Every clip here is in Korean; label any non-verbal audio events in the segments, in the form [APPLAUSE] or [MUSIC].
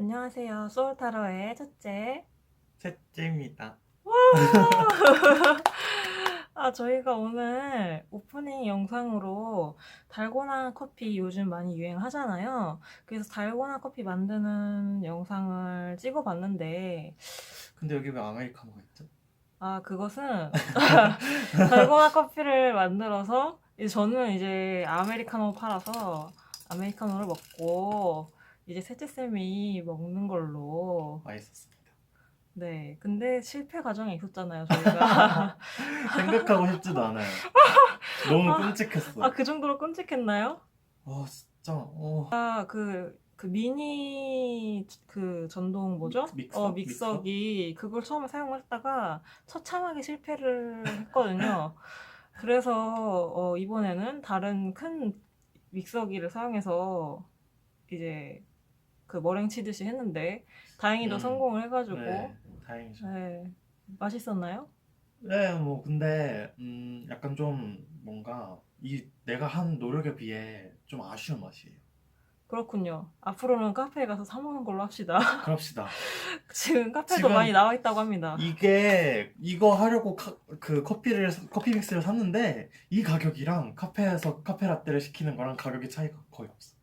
안녕하세요. 소울타로의 첫째. 셋째입니다. [LAUGHS] 아, 저희가 오늘 오프닝 영상으로 달고나 커피 요즘 많이 유행하잖아요. 그래서 달고나 커피 만드는 영상을 찍어봤는데, 근데 여기 왜 아메리카노가 있죠? 아, 그것은 [LAUGHS] 달고나 커피를 만들어서 저는 이제 아메리카노 팔아서 아메리카노를 먹고 이제 셋째 쌤이 먹는 걸로 맛있었습니다. 네, 근데 실패 과정이 있었잖아요, 저희가. [LAUGHS] 생각하고 싶지도 않아요. 너무 끔찍했어. 아, 그 정도로 끔찍했나요? 아 진짜. 어. 아, 그, 그 미니, 그 전동 뭐죠? 믹서? 어, 믹서기. 그걸 처음에 사용했다가 처참하게 실패를 했거든요. [LAUGHS] 그래서, 어, 이번에는 다른 큰 믹서기를 사용해서 이제 그 머랭 치듯이 했는데, 다행히도 음. 성공을 해가지고, 네, 다행이죠. 네, 맛있었나요? 네, 뭐 근데 음 약간 좀 뭔가 이 내가 한 노력에 비해 좀 아쉬운 맛이에요. 그렇군요. 앞으로는 카페에 가서 사 먹는 걸로 합시다. [LAUGHS] 그럽시다. 지금 카페도 지금 많이 나와 있다고 합니다. 이게 이거 하려고 카- 그 커피를 커피 믹스를 샀는데 이 가격이랑 카페에서 카페 라떼를 시키는 거랑 가격의 차이가 거의 없어.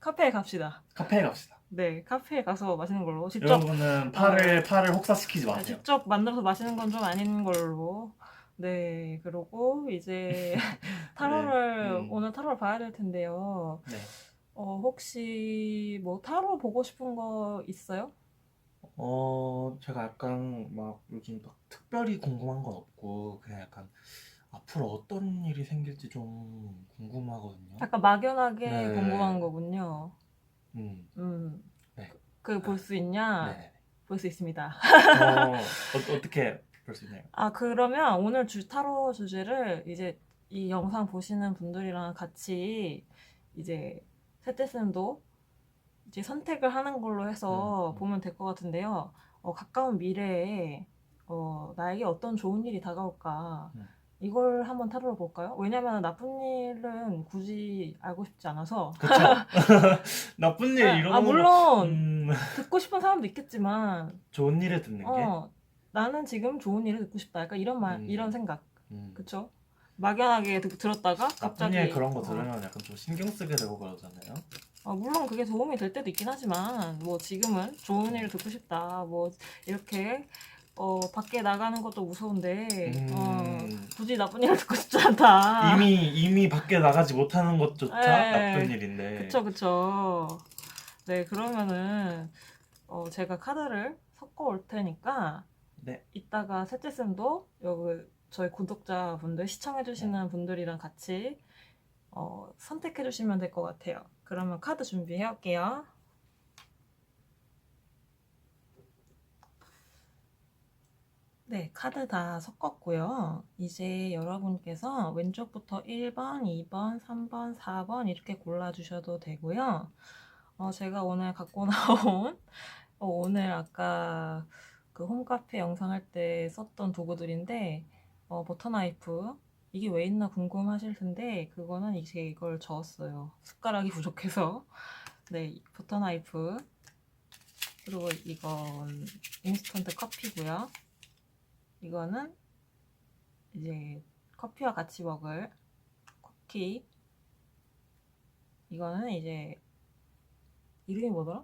카페에 갑시다. 카페에 갑시다. 네, 카페에 가서 마시는 걸로. 직접 여러분은 팔을 팔을 혹사시키지 아, 마세요. 직접 만들어서 마시는 건 좀 아닌 걸로. 네, 그러고 이제 [LAUGHS] 타로를 음. 오늘 타로를 봐야 될 텐데요. 네. 어, 혹시 뭐 타로 보고 싶은 거 있어요? 어 제가 약간 막 요즘 막 특별히 궁금한 건 없고 그냥 약간 앞으로 어떤 일이 생길지 좀 궁금하거든요. 약간 막연하게 네. 궁금한 거군요. 음. 음. 네. 그볼수 있냐? 네. 볼 수 있습니다. 어, 어, 어 떻게 볼 수 있나요? 아, 그러면 오늘 주 타로 주제를 이제 이 영상 보시는 분들이랑 같이 이제 셋째쌤도 이제 선택을 하는 걸로 해서 음, 음. 보면 될 것 같은데요. 어, 가까운 미래에 어, 나에게 어떤 좋은 일이 다가올까 음. 이걸 한번 타로로 볼까요? 왜냐면 나쁜 일은 굳이 알고 싶지 않아서 그쵸? [LAUGHS] [LAUGHS] 나쁜 일 아, 이런 아, 거 물론 음, [LAUGHS] 듣고 싶은 사람도 있겠지만 좋은 일을 듣는 게 어, 나는 지금 좋은 일을 듣고 싶다. 약간 이런 말, 음. 이런 생각. 음, 그쵸? 막연하게 듣, 들었다가 나쁜 갑자기 일 그런 거 어, 들으면 약간 좀 신경 쓰게 되고 그러잖아요. 어, 물론 그게 도움이 될 때도 있긴 하지만 뭐 지금은 좋은 일을 듣고 싶다 뭐 이렇게 어, 밖에 나가는 것도 무서운데 어, 음. 굳이 나쁜 일을 듣고 싶지 않다 이미 이미 밖에 나가지 못하는 것조차 네. 나쁜 일인데. 그쵸 그쵸 네 그러면은 어, 제가 카드를 섞어 올 테니까 네. 이따가 셋째 쌤도 여기 저희 구독자 분들 시청해 주시는 네. 분들이랑 같이 어, 선택해 주시면 될 것 같아요. 그러면 카드 준비해 올게요. 네, 카드 다 섞었고요. 이제 여러분께서 왼쪽부터 1번, 2번, 3번, 4번 이렇게 골라주셔도 되고요. 어, 제가 오늘 갖고 [LAUGHS] 나온 어, 오늘 아까 그 홈카페 영상 할 때 썼던 도구들인데 어, 버터나이프 이게 왜 있나 궁금하실 텐데 그거는 이제 이걸 저었어요. 숟가락이 부족해서 네 버터나이프 그리고 이건 인스턴트 커피고요. 이거는 이제 커피와 같이 먹을 쿠키 이거는 이제 이름이 뭐더라?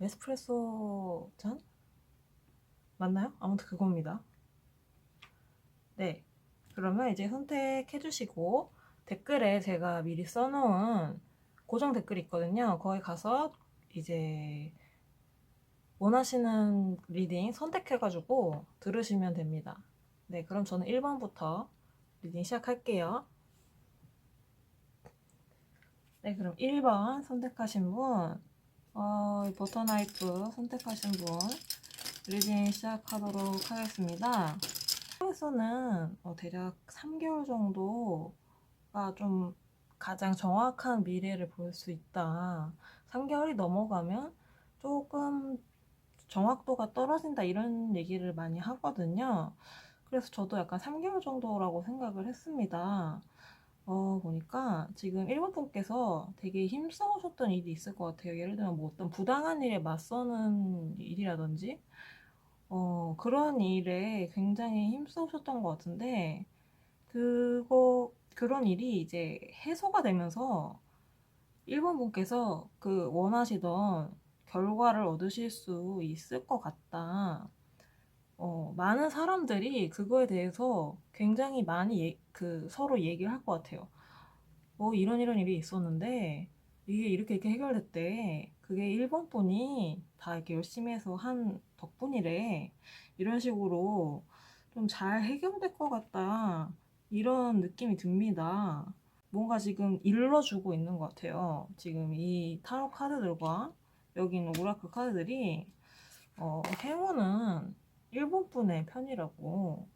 에스프레소 잔? 맞나요? 아무튼 그겁니다. 네. 그러면 이제 선택해 주시고 댓글에 제가 미리 써놓은 고정 댓글이 있거든요. 거기 가서 이제 원하시는 리딩 선택해가지고 들으시면 됩니다. 네, 그럼 저는 1번부터 리딩 시작할게요. 네, 그럼 1번 선택하신 분, 어, 버터나이프 선택하신 분, 리딩 시작하도록 하겠습니다. 한국에서는 어, 대략 3개월 정도가 좀 가장 정확한 미래를 볼 수 있다. 3개월이 넘어가면 조금 정확도가 떨어진다 이런 얘기를 많이 하거든요. 그래서 저도 약간 3개월 정도라고 생각을 했습니다. 어, 보니까 지금 1번 분께서 되게 힘써오셨던 일이 있을 것 같아요. 예를 들면 뭐 어떤 부당한 일에 맞서는 일이라든지, 어, 그런 일에 굉장히 힘써오셨던 것 같은데, 그거, 그런 일이 이제 해소가 되면서 1번 분께서 그 원하시던 결과를 얻으실 수 있을 것 같다. 어, 많은 사람들이 그거에 대해서 굉장히 많이 예- 그 서로 얘기를 할 것 같아요. 뭐 이런 이런 일이 있었는데 이게 이렇게 이렇게 해결됐대. 그게 일본 분이 다 이렇게 열심히 해서 한 덕분이래. 이런 식으로 좀 잘 해결될 것 같다. 이런 느낌이 듭니다. 뭔가 지금 일러주고 있는 것 같아요. 지금 이 타로 카드들과 여기 있는 오라클 카드들이 어, 행운은 일본 분의 편이라고.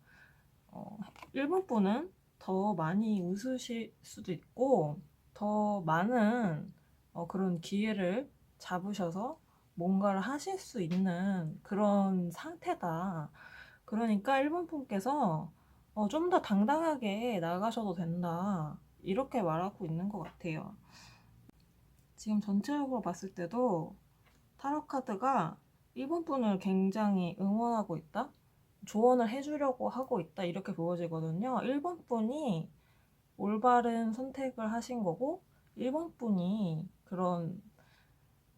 어, 일본 분은 더 많이 웃으실 수도 있고, 더 많은 어, 그런 기회를 잡으셔서 뭔가를 하실 수 있는 그런 상태다. 그러니까 일본 분께서 어, 좀 더 당당하게 나가셔도 된다. 이렇게 말하고 있는 것 같아요. 지금 전체적으로 봤을 때도 타로 카드가 일본 분을 굉장히 응원하고 있다? 조언을 해주려고 하고 있다. 이렇게 보여지거든요. 일본 분이 올바른 선택을 하신 거고, 일본 분이 그런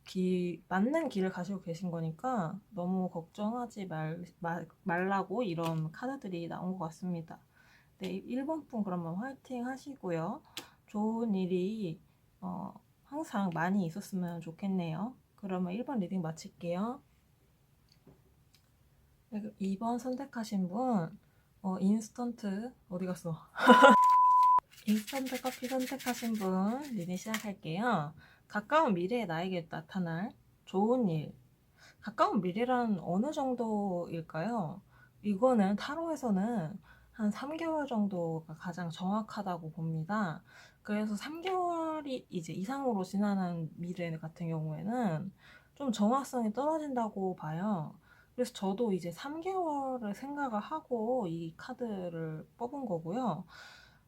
기, 맞는 길을 가시고 계신 거니까 너무 걱정하지 말, 말, 말라고 이런 카드들이 나온 것 같습니다. 네, 일본 분 그러면 화이팅 하시고요. 좋은 일이 어, 항상 많이 있었으면 좋겠네요. 그러면 1번 리딩 마칠게요. 네, 2번 선택하신 분, 어, 인스턴트, 어디 갔어? [LAUGHS] 인스턴트 커피 선택하신 분, 리딩 시작할게요. 가까운 미래에 나에게 나타날 좋은 일. 가까운 미래란 어느 정도일까요? 이거는 타로에서는 한 3개월 정도가 가장 정확하다고 봅니다. 그래서 3개월이 이제 이상으로 지나는 미래 같은 경우에는 좀 정확성이 떨어진다고 봐요. 그래서 저도 이제 3개월을 생각을 하고 이 카드를 뽑은 거고요.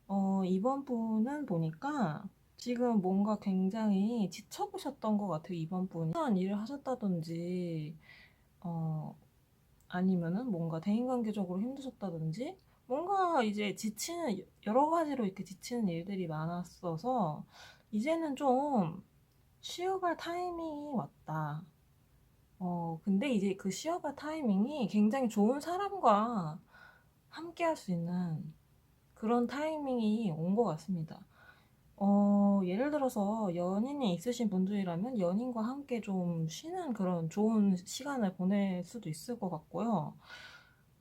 어, 이번 분은 보니까 지금 뭔가 굉장히 지쳐보셨던 것 같아요, 이번 분이. 일을 하셨다든지, 어, 아니면은 뭔가 대인관계적으로 힘드셨다든지, 뭔가 이제 지치는, 여러 가지로 이렇게 지치는 일들이 많았어서, 이제는 좀 쉬어갈 타이밍이 왔다. 어, 근데 이제 그 쉬어갈 타이밍이 굉장히 좋은 사람과 함께 할 수 있는 그런 타이밍이 온 것 같습니다. 어, 예를 들어서 연인이 있으신 분들이라면 연인과 함께 좀 쉬는 그런 좋은 시간을 보낼 수도 있을 것 같고요.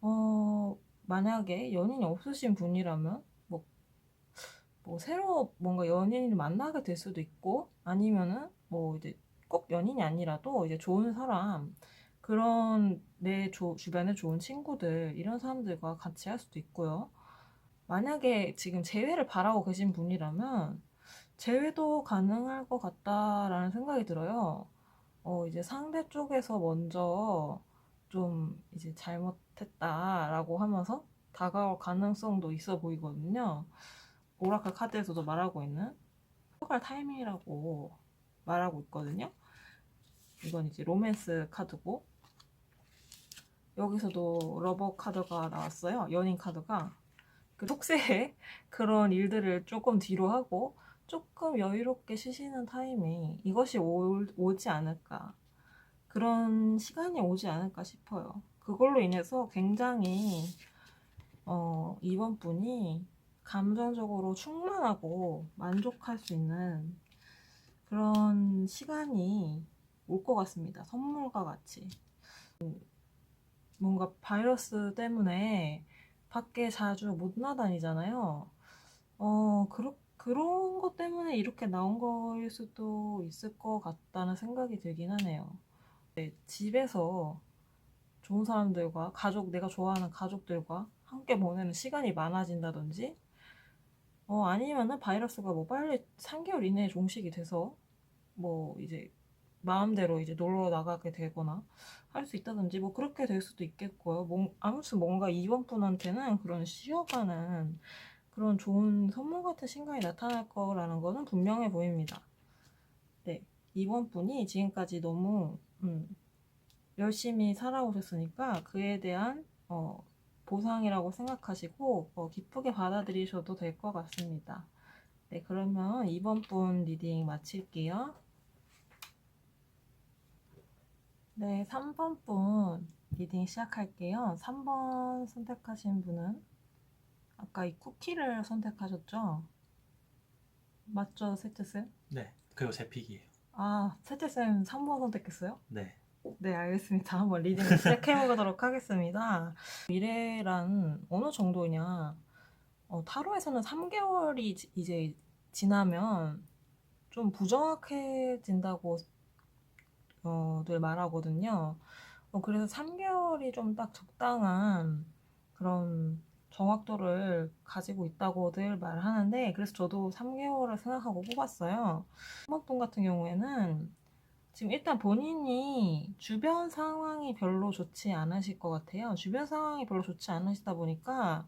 어, 만약에 연인이 없으신 분이라면 뭐, 뭐 새로 뭔가 연인을 만나게 될 수도 있고 아니면은 뭐 이제 꼭 연인이 아니라도 이제 좋은 사람 그런 내 조- 주변에 좋은 친구들 이런 사람들과 같이 할 수도 있고요. 만약에 지금 재회를 바라고 계신 분이라면 재회도 가능할 것 같다라는 생각이 들어요. 어, 이제 상대 쪽에서 먼저 좀 이제 잘못 했다라고 하면서 다가올 가능성도 있어 보이거든요. 오라클 카드에서도 말하고 있는 포갈 타이밍이라고 말하고 있거든요. 이건 이제 로맨스 카드고 여기서도 러버 카드가 나왔어요. 연인 카드가 그 속세에 [LAUGHS] 그런 일들을 조금 뒤로 하고 조금 여유롭게 쉬시는 타이밍 이것이 올, 오지 않을까 그런 시간이 오지 않을까 싶어요. 그걸로 인해서 굉장히 어, 이번 분이 감정적으로 충만하고 만족할 수 있는 그런 시간이 올 것 같습니다. 선물과 같이. 뭔가 바이러스 때문에 밖에 자주 못 나다니잖아요. 어, 그러, 그런 것 때문에 이렇게 나온 거일 수도 있을 것 같다는 생각이 들긴 하네요. 네, 집에서 좋은 사람들과 가족, 내가 좋아하는 가족들과 함께 보내는 시간이 많아진다든지, 어, 아니면은 바이러스가 뭐 빨리 3개월 이내에 종식이 돼서, 뭐 이제 마음대로 이제 놀러 나가게 되거나 할 수 있다든지, 뭐 그렇게 될 수도 있겠고요. 뭔- 아무튼 뭔가 이번 분한테는 그런 쉬어가는 그런 좋은 선물 같은 신간이 나타날 거라는 거는 분명해 보입니다. 네, 이번 분이 지금까지 너무 음, 열심히 살아오셨으니까 그에 대한 어, 보상이라고 생각하시고 어, 기쁘게 받아들이셔도 될 것 같습니다. 네, 그러면 이번 분 리딩 마칠게요. 네, 3번 분 리딩 시작할게요. 3번 선택하신 분은 아까 이 쿠키를 선택하셨죠? 맞죠, 세트쌤? 네, 그리고 제 픽이에요. 아, 세트쌤 3번 선택했어요? 네, 네, 알겠습니다. 한번 리딩 시작해 보도록 하겠습니다. 미래란 어느 정도냐? 어, 타로에서는 3개월이 지- 이제 지나면 좀 부정확해진다고 어, 늘 말하거든요. 어, 그래서 3개월이 좀 딱 적당한 그런 정확도를 가지고 있다고 늘 말하는데, 그래서 저도 3개월을 생각하고 뽑았어요. 한번 분 같은 경우에는 지금 일단 본인이 주변 상황이 별로 좋지 않으실 것 같아요. 주변 상황이 별로 좋지 않으시다 보니까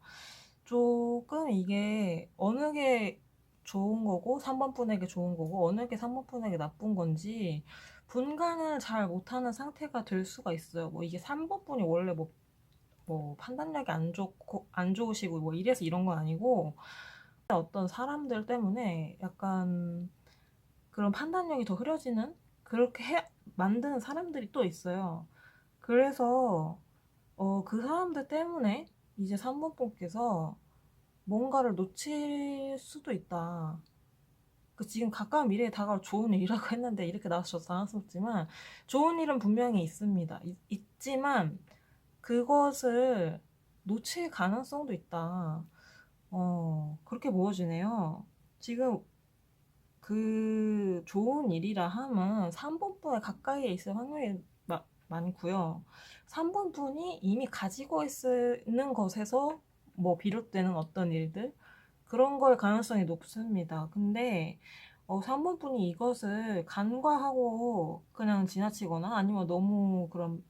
조금 이게 어느 게 좋은 거고 3번 분에게 좋은 거고 어느 게 3번 분에게 나쁜 건지 분간을 잘 못하는 상태가 될 수가 있어요. 뭐 이게 3번 분이 원래 뭐, 뭐 판단력이 안 좋고 안 좋으시고 뭐 이래서 이런 건 아니고 어떤 사람들 때문에 약간 그런 판단력이 더 흐려지는 그렇게 해, 만드는 사람들이 또 있어요. 그래서 어, 그 사람들 때문에 이제 3번 분께서 뭔가를 놓칠 수도 있다. 그 지금 가까운 미래에 다가올 좋은 일이라고 [LAUGHS] 했는데 이렇게 나와서 당황스럽지만 좋은 일은 분명히 있습니다. 있, 있지만 그것을 놓칠 가능성도 있다. 어, 그렇게 보여지네요. 지금 그 좋은 일이라 함은 3번 분에 가까이에 있을 확률이 마- 많고요. 3번 분이 이미 가지고 있는 것에서 뭐 비롯되는 어떤 일들 그런 걸 가능성이 높습니다. 근데 어, 3번 분이 이것을 간과하고 그냥 지나치거나 아니면 너무 그런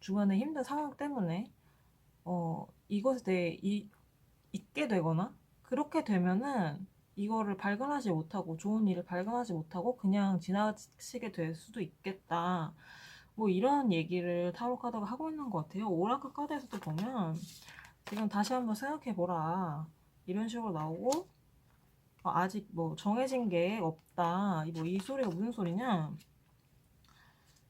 주변의 힘든 상황 때문에 어, 이것에 대해 이, 잊게 되거나 그렇게 되면은 이거를 발견하지 못하고 좋은 일을 발견하지 못하고 그냥 지나치게 될 수도 있겠다. 뭐 이런 얘기를 타로 카드가 하고 있는 것 같아요. 오라클 카드에서도 보면 지금 다시 한번 생각해 보라 이런 식으로 나오고 어, 아직 뭐 정해진 게 없다. 뭐 이 소리가 무슨 소리냐?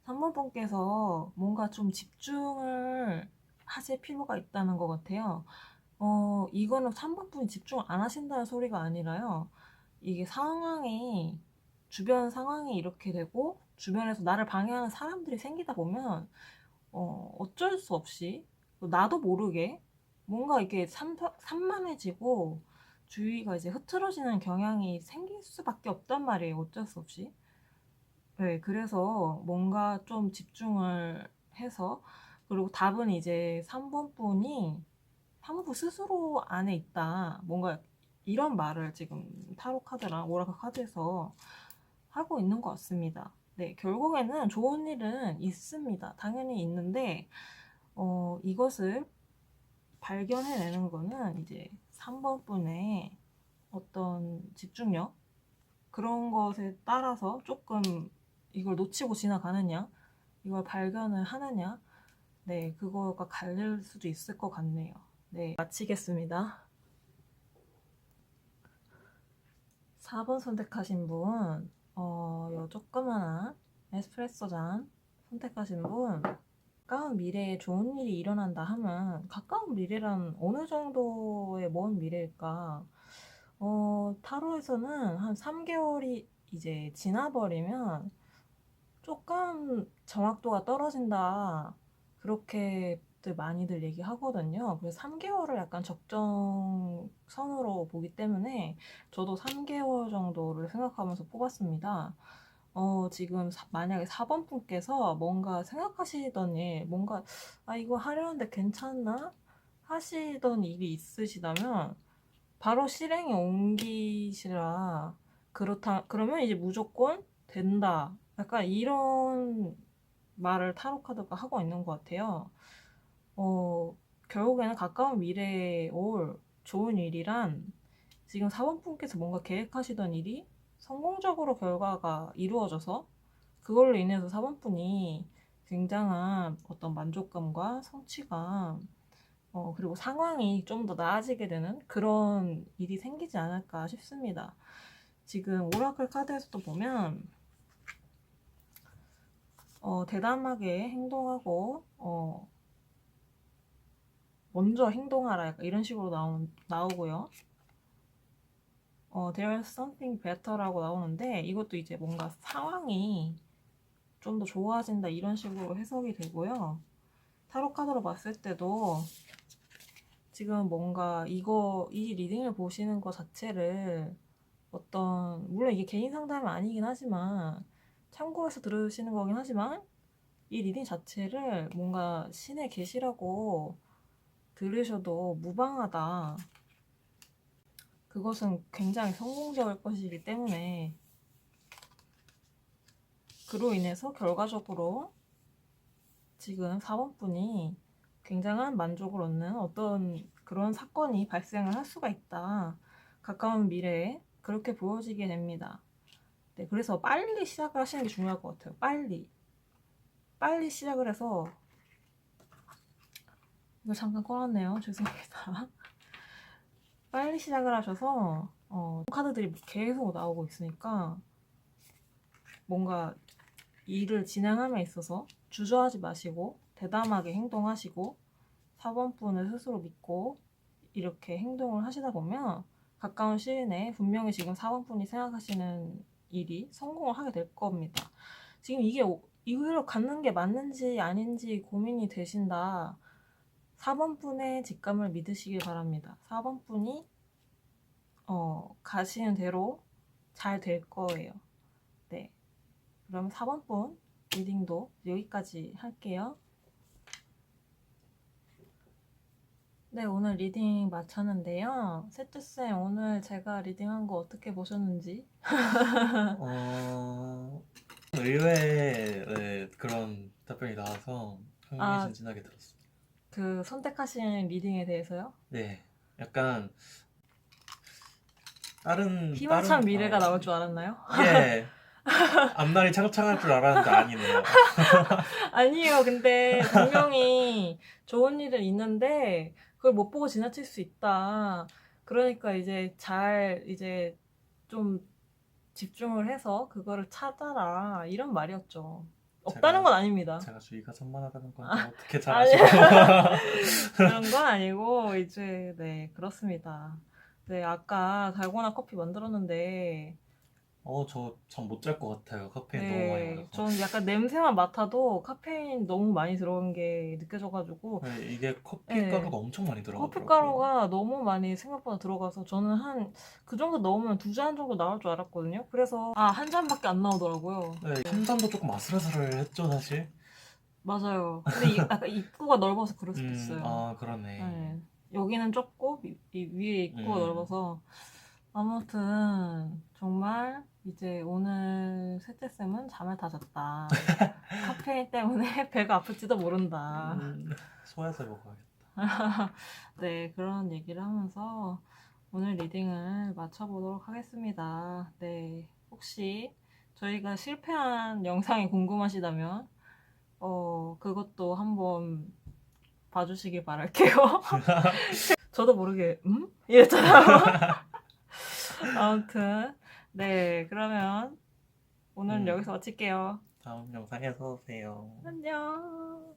3번 분께서 뭔가 좀 집중을 하실 필요가 있다는 것 같아요. 어, 이거는 3번 분이 집중 안 하신다는 소리가 아니라요. 이게 상황이, 주변 상황이 이렇게 되고, 주변에서 나를 방해하는 사람들이 생기다 보면, 어, 어쩔 수 없이, 나도 모르게, 뭔가 이게 산, 산만해지고, 주위가 이제 흐트러지는 경향이 생길 수밖에 없단 말이에요. 어쩔 수 없이. 네, 그래서 뭔가 좀 집중을 해서, 그리고 답은 이제 3번 분이 사무부 스스로 안에 있다. 뭔가 이런 말을 지금 타로 카드랑 오라클 카드에서 하고 있는 것 같습니다. 네, 결국에는 좋은 일은 있습니다. 당연히 있는데, 어, 이것을 발견해내는 거는 이제 3번 분의 어떤 집중력, 그런 것에 따라서 조금 이걸 놓치고 지나가느냐, 이걸 발견을 하느냐, 네, 그거가 갈릴 수도 있을 것 같네요. 네, 마치겠습니다. 4번 선택하신 분, 어, 요 조그만한 에스프레소 잔 선택하신 분, 가까운 미래에 좋은 일이 일어난다 하면, 가까운 미래란 어느 정도의 먼 미래일까? 어, 타로에서는 한 3개월이 이제 지나버리면 조금 정확도가 떨어진다. 그렇게들 많이들 얘기하거든요. 그래서 3개월을 약간 적정선으로 보기 때문에 저도 3개월 정도를 생각하면서 뽑았습니다. 어, 지금 사- 만약에 4번 분께서 뭔가 생각하시던 일, 뭔가, 아, 이거 하려는데 괜찮나? 하시던 일이 있으시다면, 바로 실행에 옮기시라. 그렇다, 그러면 이제 무조건 된다. 약간 이런 말을 타로 카드가 하고 있는 것 같아요. 어, 결국에는 가까운 미래에 올 좋은 일이란 지금 사원분께서 뭔가 계획하시던 일이 성공적으로 결과가 이루어져서 그걸로 인해서 사원분이 굉장한 어떤 만족감과 성취감, 어, 그리고 상황이 좀 더 나아지게 되는 그런 일이 생기지 않을까 싶습니다. 지금 오라클 카드에서도 보면 어, 대담하게 행동하고 어, 먼저 행동하라 약간 이런 식으로 나오, 나오고요. 어, there's something better라고 나오는데 이것도 이제 뭔가 상황이 좀 더 좋아진다 이런 식으로 해석이 되고요. 타로 카드로 봤을 때도 지금 뭔가 이거 이 리딩을 보시는 것 자체를 어떤 물론 이게 개인 상담은 아니긴 하지만 참고해서 들으시는 거긴 하지만 이 리딩 자체를 뭔가 신의 계시라고 들으셔도 무방하다. 그것은 굉장히 성공적일 것이기 때문에 그로 인해서 결과적으로 지금 사원분이 굉장한 만족을 얻는 어떤 그런 사건이 발생을 할 수가 있다. 가까운 미래에 그렇게 보여지게 됩니다. 네, 그래서 빨리 시작을 하시는 게 중요할 것 같아요. 빨리. 빨리 시작을 해서 이거 잠깐 꺼놨네요. [LAUGHS] 죄송합니다. 빨리 시작을 하셔서 어, 카드들이 계속 나오고 있으니까 뭔가 일을 진행함에 있어서 주저하지 마시고 대담하게 행동하시고 사원분을 스스로 믿고 이렇게 행동을 하시다 보면 가까운 시일 내에 분명히 지금 사원분이 생각하시는 일이 성공을 하게 될 겁니다. 지금 이게 오- 이걸 갖는 게 맞는지 아닌지 고민이 되신다. 4번 분의 직감을 믿으시길 바랍니다. 4번 분이 어, 가시는 대로 잘 될 거예요. 네. 그럼 4번 분 리딩도 여기까지 할게요. 네, 오늘 리딩 마쳤는데요. 세트쌤, 오늘 제가 리딩한 거 어떻게 보셨는지? [LAUGHS] 어, 의외의 네, 그런 답변이 나와서 아. 흥미진진하게 들었습니다. 그 선택하신 리딩에 대해서요? 네, 약간 다른 희망찬 다른- 미래가 어, 나올 줄 알았나요? 예. [LAUGHS] 앞날이 창창할 줄 알았는데 아니네요. [LAUGHS] 아니에요. 근데 분명히 좋은 일은 있는데 그걸 못 보고 지나칠 수 있다. 그러니까 이제 잘 이제 좀 집중을 해서 그거를 찾아라 이런 말이었죠. 없다는 건 아닙니다. 제가 주의가 산만하다는 건 어떻게 잘 아니. 아시고 [LAUGHS] 그런 건 아니고 이제 네 그렇습니다. 네 아까 달고나 커피 만들었는데 어, 저참못잘 것 같아요. 카페인 너무 많이 네 마셔서. 저는 약간 냄새만 맡아도 카페인 너무 많이 들어간 게 느껴져가지고 네, 이게 커피 네. 가루가 엄청 많이 들어가더라고요. 커피 가루가 너무 많이 생각보다 들어가서 저는 한 그 정도 넣으면 두 잔 정도 나올 줄 알았거든요. 그래서 아 한 잔밖에 안 나오더라고요. 네, 한잔도 조금 아슬아슬했죠, 사실. 맞아요. 근데 이, 약간 입구가 넓어서 그럴 수도 음, 있어요. 아, 그러네. 네. 여기는 좁고 이, 이 위에 입구가 음. 넓어서 아무튼 정말 이제 오늘 셋째 쌤은 잠을 다 잤다. [LAUGHS] 카페인 때문에 [LAUGHS] 배가 아플지도 모른다. 음, 소야서 먹어야겠다. [LAUGHS] 네, 그런 얘기를 하면서 오늘 리딩을 마쳐보도록 하겠습니다. 네, 혹시 저희가 실패한 영상이 궁금하시다면, 어, 그것도 한번 봐주시길 바랄게요. 저도 모르게, 음? 이랬잖아요. 아무튼, 네, 그러면 오늘은 음. 여기서 마칠게요. 다음 영상에서 봬요. 안녕.